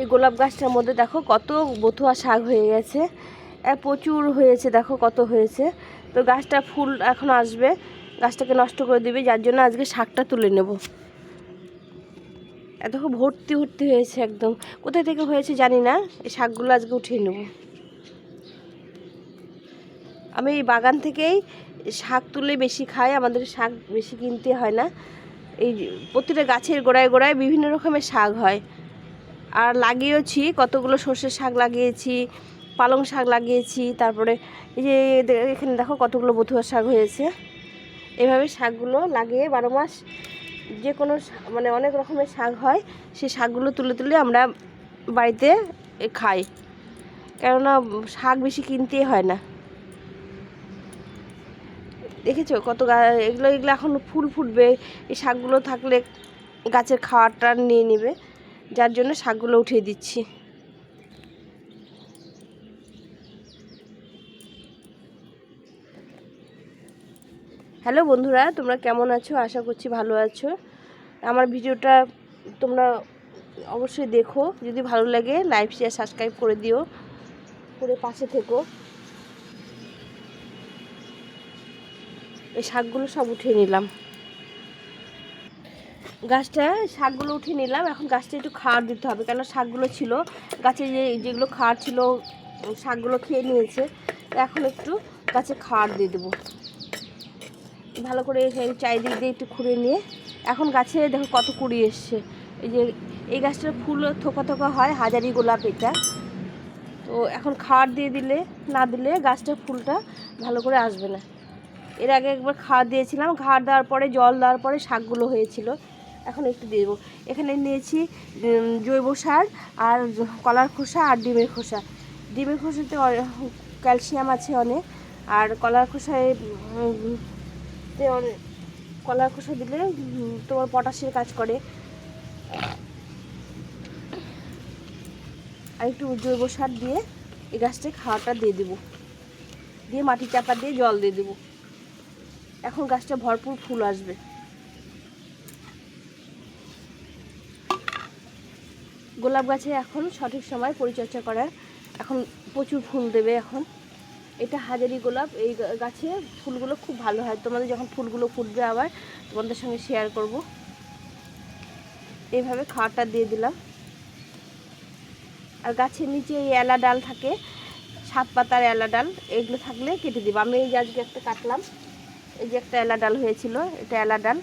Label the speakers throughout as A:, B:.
A: এই গোলাপ গাছটার মধ্যে দেখো কত বথুয়া শাক হয়ে গেছে। প্রচুর হয়েছে, দেখো কত হয়েছে। তো গাছটা ফুল এখন আসবে, গাছটাকে নষ্ট করে দিবে, যার জন্য আজকে শাকটা তুলে নেব। এত ভর্তি ভর্তি হয়েছে একদম। কোথায় থেকে হয়েছে জানি না, এই শাকগুলো আজকে উঠিয়ে নেব। আমি এই বাগান থেকেই শাক তুলে বেশি খাই, আমাদের শাক বেশি কিনতে হয় না। এই প্রতিটা গাছের গোড়ায় গোড়ায় বিভিন্ন রকমের শাক হয়। আর লাগিয়েছি কতগুলো সর্ষের শাক লাগিয়েছি, পালং শাক লাগিয়েছি, তারপরে এই যে এখানে দেখো কতগুলো বথুয়া শাক হয়েছে। এভাবে শাকগুলো লাগিয়ে বারো মাস যে কোনো মানে অনেক রকমের শাক হয়, সেই শাকগুলো তুলে তুলে আমরা বাড়িতে খাই। কেননা শাক বেশি কিনতেই হয় না। দেখেছ কত এগুলো এগুলো এখন ফুল ফুটবে, এই শাকগুলো থাকলে গাছের খাওয়ারটা নিয়ে নেবে। যার জন্য শাকগুলো উঠিয়ে দিচ্ছি। হ্যালো বন্ধুরা, তোমরা কেমন আছো? আশা করছি ভালো আছো। আমার ভিডিওটা তোমরা অবশ্যই দেখো। যদি ভালো লাগে, লাইক শেয়ার সাবস্ক্রাইব করে দিও। করে পাশে থেকো। এই শাকগুলো সব উঠিয়ে নিলাম। গাছটা, শাকগুলো উঠিয়ে নিলাম। এখন গাছটা একটু খাওয়ার দিতে হবে কেন শাকগুলো ছিল। গাছে যে যেগুলো খাওয়ার ছিল, শাকগুলো খেয়ে নিয়েছে। এখন একটু গাছে খাওয়ার দিয়ে দেবো। ভালো করে চারিদিক দিয়ে একটু খুঁড়ে নিয়ে। এখন গাছে দেখো কত কুড়ি এসছে। এই যে, এই গাছটার ফুল থোকা থোকা হয়, হাজারি গোলাপ এটা। তো এখন খাওয়ার দিয়ে দিলে, না দিলে গাছটার ফুলটা ভালো করে আসবে না। এর আগে একবার খাওয়ার দিয়েছিলাম। খাওয়ার দেওয়ার পরে, জল দেওয়ার পরে শাকগুলো হয়েছিল। এখন একটু দিয়ে দেবো। এখানে নিয়েছি জৈব সার আর কলার খোসা আর ডিমের খোসা। ডিমের খোসাতে ক্যালসিয়াম আছে অনেক, আর কলার খোসায় কলার খোসা দিলে তোমার পটাশের কাজ করে। আর একটু জৈব সার দিয়ে এই গাছটায় খাওয়াটা দিয়ে দেবো। দিয়ে মাটি চাপা দিয়ে জল দিয়ে দেবো। এখন গাছটা ভরপুর ফুল আসবে। গোলাপ গাছে এখন সঠিক সময় পরিচর্যা করার এখন প্রচুর ফুল দেবে এখন। এটা হাজারি গোলাপ, এই গাছে ফুলগুলো খুব ভালো হয়। তোমাদের যখন ফুলগুলো ফুটবে আবার তোমাদের সঙ্গে শেয়ার করব। এইভাবে খাওয়াটা দিয়ে দিলাম। আর গাছের নিচে এই এলা ডাল থাকে, সাত পাতার এলা ডাল, এগুলো থাকলে কেটে দিব। আমি এই যে আজকে একটা কাটলাম, এই যে একটা এলা ডাল হয়েছিল, এটা এলা ডাল।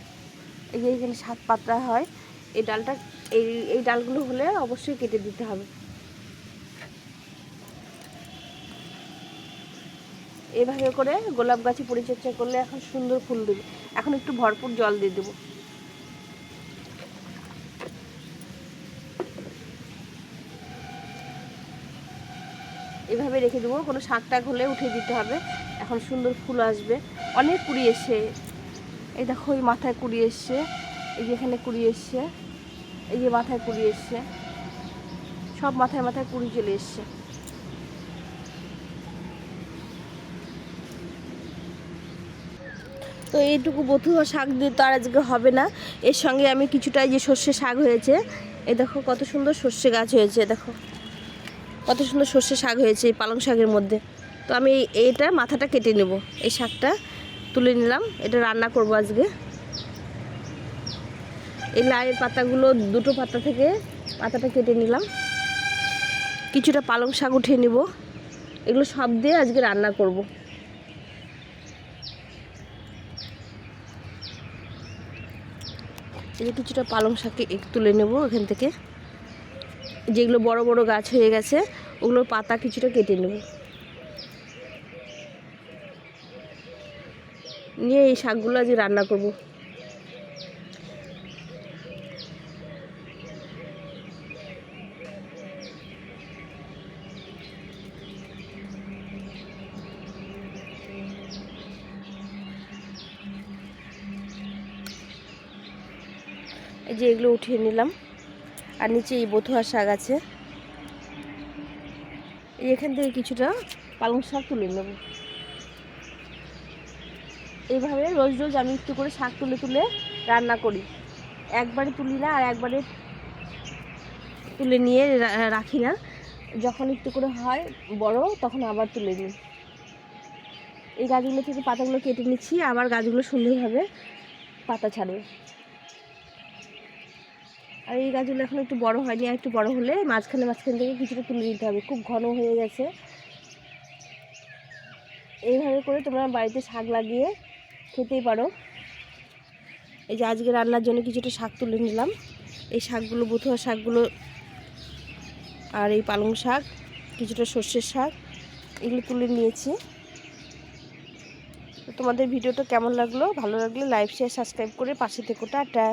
A: এই যে এখানে সাত পাতা হয়, এই ডালটা এই এই ডালগুলো হলে অবশ্যই কেটে দিতে হবে। এভাবে করে গোলাপ গাছে পরিচর্যা করলে এখন সুন্দর ফুল দেবে। এখন একটু ভরপুর জল দিয়ে দেবো। এভাবে রেখে দেবো, কোনো শাক টাক হলে উঠে দিতে হবে। এখন সুন্দর ফুল আসবে। অনেক কুড়ি এসছে। এই দেখো ওই মাথায় কুড়ি এসছে। এই যে এখানে কুড়ি এসছে। এই যে মাথায় কুড়ি এসছে। সব মাথায় মাথায় কুড়ি চলে এসছে। তো এইটুকু বথুয়া শাক দিয়ে তো আর আজকে হবে না। এর সঙ্গে আমি কিছুটা যে সর্ষে শাক হয়েছে এই দেখো কত সুন্দর সর্ষে গাছ হয়েছে, দেখো। কত সুন্দর সর্ষে শাক হয়েছে এই পালং শাকের মধ্যে। তো আমি এই- এইটা মাথাটা কেটে নেব। এই শাকটা তুলে নিলাম। এটা রান্না করব আজকে। এই লাইয়ের পাতাগুলো, দুটো পাতা থেকে পাতাটা কেটে নিলাম। কিছুটা পালং শাক উঠিয়ে নিব। এগুলো সব দিয়ে আজকে রান্না করব। এই কিছুটা পালং শাককে এক তুলে নেব এখান থেকে। যেগুলো বড় বড় গাছ হয়ে গেছে, ওগুলোর পাতা কিছুটা কেটে নেব। নিয়ে এই শাকগুলো আজ রান্না করব। এই যে এগুলো উঠিয়ে নিলাম। আর নিচে এই বথুয়া শাক আছে। এই এখান থেকে কিছুটা পালং শাক তুলে নেব। এইভাবে রোজ রোজ আমি একটু করে শাক তুলে তুলে রান্না করি। একবারে তুলি না আর একবারে তুলে নিয়ে রাখি না। যখন একটু করে হয় বড়, তখন আবার তুলে নিই। এই গাছগুলো থেকে পাতাগুলো কেটে নিচ্ছি আবার গাছগুলো সুন্দরভাবে পাতা ছাড়বে। আর এই গাছগুলো এখন একটু বড় হয়নি, আর একটু বড় হলে মাঝখানে মাঝখান থেকে কিছুটা তুলে দিতে হবে। খুব ঘন হয়ে গেছে। এইভাবে করে তোমরা বাড়িতে শাক লাগিয়ে খেতেই পারো। এই যে আজকে রান্নার জন্য কিছুটা শাক তুলে নিলাম। এই শাকগুলো, বথুয়া শাকগুলো আর এই পালং শাক, কিছুটা সর্ষের শাক, এগুলো তুলে নিয়েছি। তোমাদের ভিডিওটা কেমন লাগল? ভালো লাগলে লাইক শেয়ার সাবস্ক্রাইব করে পাশে থেকো। টাটা।